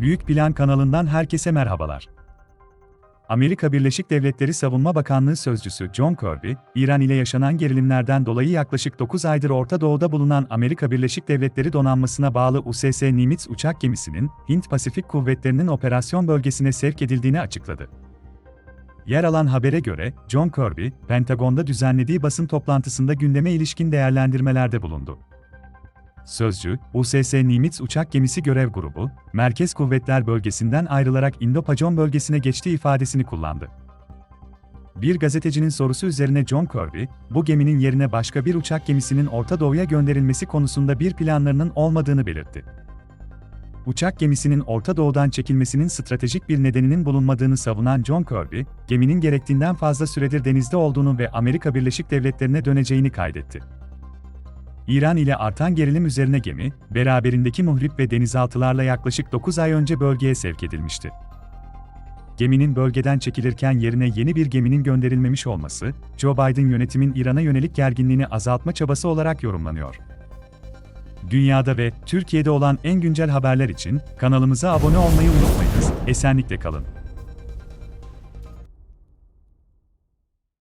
Büyük Plan kanalından herkese merhabalar. Amerika Birleşik Devletleri Savunma Bakanlığı Sözcüsü John Kirby, İran ile yaşanan gerilimlerden dolayı yaklaşık 9 aydır Orta Doğu'da bulunan Amerika Birleşik Devletleri donanmasına bağlı USS Nimitz uçak gemisinin, Hint-Pasifik kuvvetlerinin operasyon bölgesine sevk edildiğini açıkladı. Yer alan habere göre, John Kirby, Pentagon'da düzenlediği basın toplantısında gündeme ilişkin değerlendirmelerde bulundu. Sözcü, USS Nimitz uçak gemisi görev grubu, Merkez Kuvvetler Bölgesi'nden ayrılarak Indo-Pacom bölgesine geçtiği ifadesini kullandı. Bir gazetecinin sorusu üzerine John Kirby, bu geminin yerine başka bir uçak gemisinin Orta Doğu'ya gönderilmesi konusunda bir planlarının olmadığını belirtti. Uçak gemisinin Orta Doğu'dan çekilmesinin stratejik bir nedeninin bulunmadığını savunan John Kirby, geminin gerektiğinden fazla süredir denizde olduğunu ve Amerika Birleşik Devletleri'ne döneceğini kaydetti. İran ile artan gerilim üzerine gemi, beraberindeki muhrip ve denizaltılarla yaklaşık 9 ay önce bölgeye sevk edilmişti. Geminin bölgeden çekilirken yerine yeni bir geminin gönderilmemiş olması, Joe Biden yönetimin İran'a yönelik gerginliğini azaltma çabası olarak yorumlanıyor. Dünyada ve Türkiye'de olan en güncel haberler için kanalımıza abone olmayı unutmayınız. Esenlikle kalın.